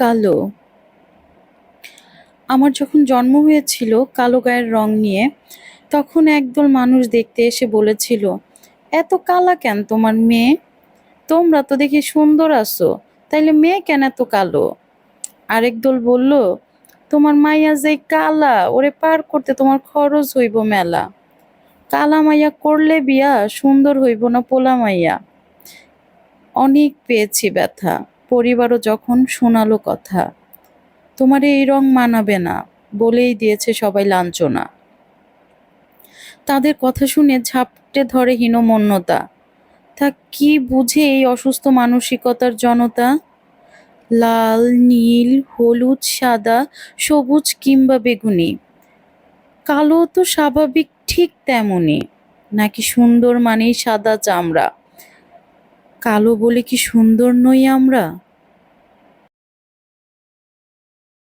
কালো। আমার যখন জন্ম হয়েছিল কালো গায়ের রং নিয়ে, তখন একদল মানুষ দেখতে এসে বলেছিল, এত কালা কেন তোমার মেয়ে? তোমরা তো দেখি সুন্দর আছো, তাইলে মেয়ে কেন এত কালো? আরেক দল বলল, তোমার মাইয়া যে কালা, ওরে পার করতে তোমার খরচ হইব মেলা। কালা মাইয়া করলে বিয়া, সুন্দর হইব না পোলা মাইয়া? অনেক পেয়েছি ব্যথা। পরিবারও যখন শোনালো কথা, তোমার এই রং মানাবে না বলেই দিয়েছে সবাই লাঞ্ছনা। তাদের কথা শুনে ঝাপটে ধরে হীনমন্যতা। তা কি বুঝে এই অসুস্থ মানসিকতার জনতা? লাল, নীল, হলুদ, সাদা, সবুজ কিংবা বেগুনি। কালো তো স্বাভাবিক ঠিক তেমনই। নাকি সুন্দর মানেই সাদা চামড়া? কালো বলে কি সুন্দর নই আমরা?